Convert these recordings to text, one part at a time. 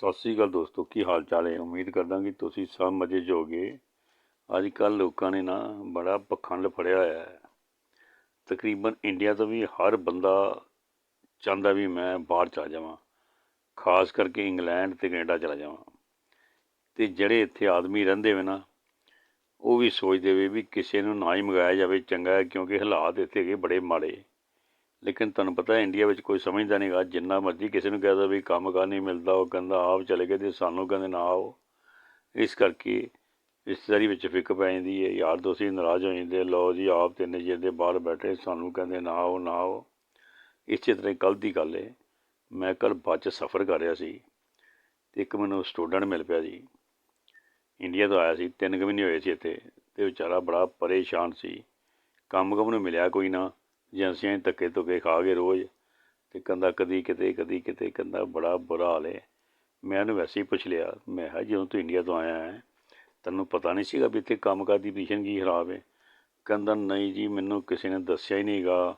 ਸਤਿ ਸ੍ਰੀ ਅਕਾਲ ਦੋਸਤੋ, ਕੀ ਹਾਲ ਚਾਲ ਹੈ? ਉਮੀਦ ਕਰਦਾ ਕਿ ਤੁਸੀਂ ਸਭ ਮਜ਼ੇ 'ਚ ਹੋਗੇ ਅੱਜ ਕੱਲ ਲੋਕਾਂ ਨੇ ਨਾ ਬੜਾ ਪਖੰਡ ਫੜਿਆ ਹੋਇਆ ਹੈ। ਤਕਰੀਬਨ ਇੰਡੀਆ ਤੋਂ ਵੀ ਹਰ ਬੰਦਾ ਚਾਹੁੰਦਾ ਵੀ ਮੈਂ ਬਾਹਰ ਚਲਾ ਜਾਵਾਂ, ਖਾਸ ਕਰਕੇ ਇੰਗਲੈਂਡ ਤੇ ਕੈਨੇਡਾ ਚਲਾ ਜਾਵਾਂ। ਤੇ ਜਿਹੜੇ ਇੱਥੇ ਆਦਮੀ ਰਹਿੰਦੇ ਵੇ ਨਾ, ਉਹ ਵੀ ਸੋਚਦੇ ਵੇ ਵੀ ਕਿਸੇ ਨੂੰ ਨਾ ਹੀ ਮੰਗਾਇਆ ਜਾਵੇ, ਚੰਗਾ ਹੈ, ਕਿਉਂਕਿ ਹਾਲਾਤ ਇੱਥੇ ਹੈਗੇ ਬੜੇ ਮਾੜੇ। ਲੇਕਿਨ ਤੁਹਾਨੂੰ ਪਤਾ ਹੈ ਇੰਡੀਆ ਵਿੱਚ ਕੋਈ ਸਮਝਦਾ ਨਹੀਂਗਾ ਜਿੰਨਾ ਮਰਜ਼ੀ ਕਿਸੇ ਨੂੰ ਕਹਦਾ ਵੀ ਕੰਮ ਕਾਰ ਨਹੀਂ ਮਿਲਦਾ, ਉਹ ਕਹਿੰਦਾ ਆਪ ਚਲੇ ਗਏ ਤੇ ਸਾਨੂੰ ਕਹਿੰਦੇ ਨਾ ਆਓ। ਇਸ ਕਰਕੇ ਰਿਸ਼ਤੇਦਾਰੀ ਵਿੱਚ ਫਿੱਕ ਪੈ ਜਾਂਦੀ ਹੈ, ਯਾਰ ਦੋਸਤ ਨਾਰਾਜ਼ ਹੋ ਜਾਂਦੇ ਲਓ ਜੀ ਆਪ ਤੇ ਨਿਜਰ ਦੇ ਬਾਹਰ ਬੈਠੇ, ਸਾਨੂੰ ਕਹਿੰਦੇ ਨਾ ਆਓ ਨਾ ਆਓ। ਇਸੇ ਤਰ੍ਹਾਂ ਕੱਲ ਦੀ ਗੱਲ ਹੈ, ਮੈਂ ਕੱਲ ਬੱਸ 'ਚ ਸਫ਼ਰ ਕਰ ਰਿਹਾ ਸੀ ਤੇ ਇੱਕ ਮੈਨੂੰ ਸਟੂਡੈਂਟ ਮਿਲ ਪਿਆ ਜੀ। ਇੰਡੀਆ ਤੋਂ ਆਇਆ ਸੀ, ਤਿੰਨ ਕੁ ਮਹੀਨੇ ਹੋਏ ਸੀ ਇੱਥੇ ਤੇ ਵਿਚਾਰਾ ਬੜਾ ਪਰੇਸ਼ਾਨ ਸੀ। ਕੰਮ ਕੰਮ ਨੂੰ ਮਿਲਿਆ ਕੋਈ ਨਾ ਏਜੰਸੀਆਂ 'ਚ ਧੱਕੇ ਧੁੱਕੇ ਖਾ ਕੇ ਰੋਜ਼ ਅਤੇ ਕਹਿੰਦਾ ਕਦੀ ਕਿਤੇ ਕਦੀ ਕਿਤੇ ਕਹਿੰਦਾ ਬੜਾ ਬੁਰਾ ਹਾਲ ਹੈ। ਮੈਂ ਉਹਨੂੰ ਵੈਸੇ ਹੀ ਪੁੱਛ ਲਿਆ, ਮੈਂ ਕਿਹਾ ਜਦੋਂ ਤੂੰ ਇੰਡੀਆ ਤੋਂ ਆਇਆ ਹੈ, ਤੈਨੂੰ ਪਤਾ ਨਹੀਂ ਸੀਗਾ ਵੀ ਇੱਥੇ ਕੰਮਕਾਰ ਦੀ ਪੋਜੀਸ਼ਨ ਕੀ ਖਰਾਬ ਹੈ। ਕਹਿੰਦਾ, ਨਹੀਂ ਜੀ, ਮੈਨੂੰ ਕਿਸੇ ਨੇ ਦੱਸਿਆ ਹੀ ਨਹੀਂਗਾ।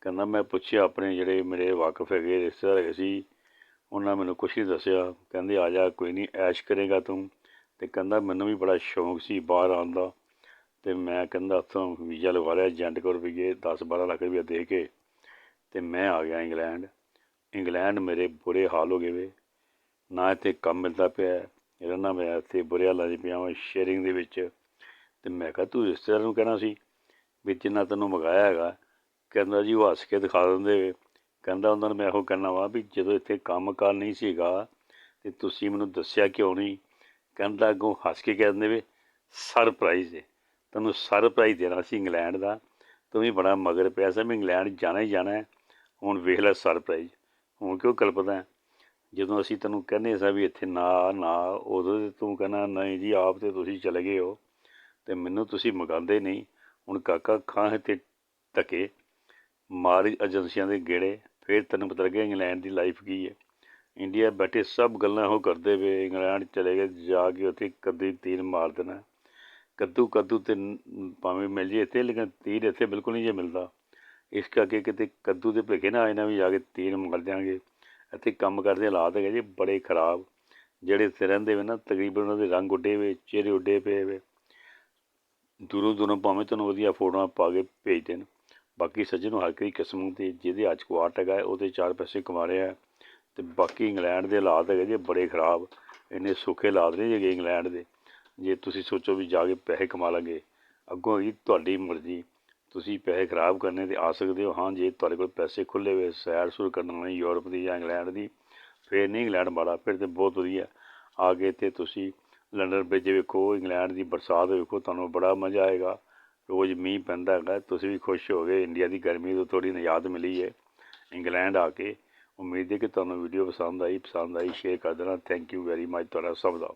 ਕਹਿੰਦਾ, ਮੈਂ ਪੁੱਛਿਆ ਆਪਣੇ ਜਿਹੜੇ ਮੇਰੇ ਵਾਕਫ ਹੈਗੇ, ਰਿਸ਼ਤੇਦਾਰ ਹੈਗੇ ਸੀ, ਉਹਨਾਂ ਮੈਨੂੰ ਕੁਛ ਨਹੀਂ ਦੱਸਿਆ। ਕਹਿੰਦੇ, ਆ ਜਾ, ਕੋਈ ਨਹੀਂ, ਐਸ਼ ਕਰੇਗਾ ਤੂੰ। ਤੇ ਕਹਿੰਦਾ, ਮੈਨੂੰ ਵੀ ਬੜਾ ਸ਼ੌਂਕ ਸੀ ਬਾਹਰ ਆਉਣ ਦਾ। ਤੇ ਮੈਂ ਕਹਿੰਦਾ ਉੱਥੋਂ ਵੀਜ਼ਾ ਲਗਵਾ ਲਿਆ, ਏਜੰਟ ਕੋਲ ਰੁਪਈਏ 10 12 ਲੱਖ ਰੁਪਏ ਦੇ ਕੇ ਤੇ ਮੈਂ ਆ ਗਿਆ ਇੰਗਲੈਂਡ। ਇੰਗਲੈਂਡ ਮੇਰੇ ਬੁਰੇ ਹਾਲ ਹੋ ਗਏ ਵੇ। ਨਾ ਇੱਥੇ ਕੰਮ ਮਿਲਦਾ ਪਿਆ ਰਹਿਣਾ ਮੈਂ ਇੱਥੇ ਬੁਰੇ ਹਾਲਾਂ 'ਚ ਪਿਆ ਵਾਂ ਸ਼ੇਅਰਿੰਗ ਦੇ ਵਿੱਚ। ਤੇ ਮੈਂ ਕਿਹਾ, ਤੂੰ ਰਿਸ਼ਤੇਦਾਰ ਨੂੰ ਕਹਿਣਾ ਸੀ ਵੀ ਜਿੰਨਾ ਤੈਨੂੰ ਮੰਗਾਇਆ ਹੈਗਾ? ਕਹਿੰਦਾ ਜੀ, ਉਹ ਹੱਸ ਕੇ ਦਿਖਾ ਦਿੰਦੇ ਵੇ। ਕਹਿੰਦਾ ਉਹਨਾਂ ਨੂੰ ਮੈਂ ਇਹੋ ਕਹਿਣਾ ਵਾ ਵੀ ਜਦੋਂ ਇੱਥੇ ਕੰਮ ਕਾਰ ਨਹੀਂ ਸੀਗਾ ਤੇ ਤੁਸੀਂ ਮੈਨੂੰ ਦੱਸਿਆ ਕਿਉਂ ਨਹੀਂ? ਕਹਿੰਦਾ ਅੱਗੋਂ ਹੱਸ ਕੇ ਕਹਿ ਦਿੰਦੇ ਵੇ, ਸਰਪ੍ਰਾਈਜ਼ ਹੈ ਤੈਨੂੰ ਸਰਪ੍ਰਾਈਜ਼ ਦੇਣਾ ਸੀ ਇੰਗਲੈਂਡ ਦਾ। ਤੂੰ ਵੀ ਬੜਾ ਮਗਰ ਪਿਆ ਸੀ, ਮੈਂ ਇੰਗਲੈਂਡ ਜਾਣਾ ਹੀ ਜਾਣਾ ਹੁਣ ਵੇਖ ਲੈ ਸਰਪ੍ਰਾਈਜ਼ ਹੁਣ ਕਿਉਂ ਕਲਪਦਾ ਜਦੋਂ ਅਸੀਂ ਤੈਨੂੰ ਕਹਿੰਦੇ ਸਾਂ ਵੀ ਇੱਥੇ ਨਾ ਨਾ, ਉਦੋਂ ਤੇ ਤੂੰ ਕਹਿੰਦਾ, ਨਹੀਂ ਜੀ, ਆਪ ਤੇ ਤੁਸੀਂ ਚਲੇ ਗਏ ਹੋ। ਤੇ ਮੈਨੂੰ ਤੁਸੀਂ ਮੰਗਾਉਂਦੇ ਨਹੀਂ। ਹੁਣ ਕਾਕਾ ਖਾਂ ਹੈ ਤੇ ਧੱਕੇ, ਮਾਰ ਏਜੰਸੀਆਂ ਦੇ ਗੇੜੇ, ਫਿਰ ਤੈਨੂੰ ਪਤਾ ਲੱਗਿਆ ਇੰਗਲੈਂਡ ਦੀ ਲਾਈਫ ਕੀ ਹੈ। ਇੰਡੀਆ ਬੈਠੇ ਸਭ ਗੱਲਾਂ ਉਹ ਕਰਦੇ ਵੇ ਇੰਗਲੈਂਡ ਚਲੇ ਗਏ, ਜਾ ਕੇ ਉੱਥੇ ਕਦੀ ਤੀਰ ਮਾਰ ਦੇਣਾ। ਕੱਦੂ ਕੱਦੂ ਤੇ ਭਾਵੇਂ ਮਿਲ ਜੇ ਇੱਥੇ, ਲੇਕਿਨ ਤੀਰ ਇੱਥੇ ਬਿਲਕੁਲ ਨਹੀਂ ਜੇ ਮਿਲਦਾ। ਇਸ ਕਰਕੇ ਕਿਤੇ ਕੱਦੂ ਦੇ ਭੇਖੇ ਨਾ ਆਏ ਨਾ ਵੀ ਜਾ ਕੇ ਤੀਰ ਮਾਰ ਦਿਆਂਗੇ ਇੱਥੇ ਕੰਮ ਕਰਦੇ ਹਾਲਾਤ ਹੈਗੇ ਜੀ, ਬੜੇ ਖਰਾਬ। ਜਿਹੜੇ ਇੱਥੇ ਰਹਿੰਦੇ ਵੇ ਨਾ, ਤਕਰੀਬਨ ਉਹਨਾਂ ਦੇ ਰੰਗ ਉੱਡੇ ਵੇ, ਚਿਹਰੇ ਉੱਡੇ ਪਏ ਵੇ। ਦੂਰੋਂ ਦੂਰੋਂ ਭਾਵੇਂ ਤੁਹਾਨੂੰ ਵਧੀਆ ਫੋਟੋਆਂ ਪਾ ਕੇ ਭੇਜ ਦੇਣ। ਬਾਕੀ ਸੱਜਣ ਨੂੰ ਹਰ ਕੋਈ ਕਿਸਮ ਦੇ ਜਿਹਦੇ ਅੱਜ ਕੋ ਆਰਟ ਹੈਗਾ ਉਹਦੇ ਚਾਰ ਪੈਸੇ ਕਮਾ ਰਿਹਾ। ਹੈ ਤੇ ਬਾਕੀ ਇੰਗਲੈਂਡ ਦੇ ਹਾਲਾਤ ਹੈਗੇ ਜੀ, ਬੜੇ ਖਰਾਬ। ਇੰਨੇ ਸੁੱਖੇ ਹਾਲਾਤ ਨਹੀਂ ਹੈਗੇ ਇੰਗਲੈਂਡ ਦੇ। ਜੇ ਤੁਸੀਂ ਸੋਚੋ ਵੀ ਜਾ ਕੇ ਪੈਸੇ ਕਮਾ ਲਾਂਗੇ, ਅੱਗੋਂ ਹੈਗੀ ਤੁਹਾਡੀ ਮਰਜ਼ੀ। ਤੁਸੀਂ ਪੈਸੇ ਖਰਾਬ ਕਰਨੇ ਤੇ ਆ ਸਕਦੇ ਹੋ। ਹਾਂ, ਜੇ ਤੁਹਾਡੇ ਕੋਲ ਪੈਸੇ ਖੁੱਲੇ ਹੋਏ, ਸੈਰ ਸੁਰ ਕਰਨ ਵਾਲੇ ਯੂਰਪ ਦੀ ਜਾਂ ਇੰਗਲੈਂਡ ਦੀ, ਫਿਰ ਨਹੀਂ ਇੰਗਲੈਂਡ ਵਾਲਾ ਫਿਰ ਤੇ ਬਹੁਤ ਵਧੀਆ। ਆ ਕੇ ਤੇ ਤੁਸੀਂ ਲੰਡਨ ਵਿੱਚ ਵੇਖੋ, ਇੰਗਲੈਂਡ ਦੀ ਬਰਸਾਤ ਵੇਖੋ, ਤੁਹਾਨੂੰ ਬੜਾ ਮਜ਼ਾ ਆਏਗਾ। ਰੋਜ਼ ਮੀਂਹ ਪੈਂਦਾ ਹੈਗਾ, ਤੁਸੀਂ ਵੀ ਖੁਸ਼ ਹੋਗੇ ਇੰਡੀਆ ਦੀ ਗਰਮੀ ਤੋਂ ਥੋੜੀ ਨਿਜਾਤ ਮਿਲੀ ਹੈ। ਇੰਗਲੈਂਡ ਆ ਕੇ, ਉਮੀਦ ਹੈ ਕਿ ਤੁਹਾਨੂੰ ਵੀਡੀਓ ਪਸੰਦ ਆਈ। ਪਸੰਦ ਆਈ, ਸ਼ੇਅਰ ਕਰ ਦੇਣਾ। ਥੈਂਕ ਯੂ ਵੈਰੀ ਮਚ ਤੁਹਾਡਾ ਸਭ ਦਾ।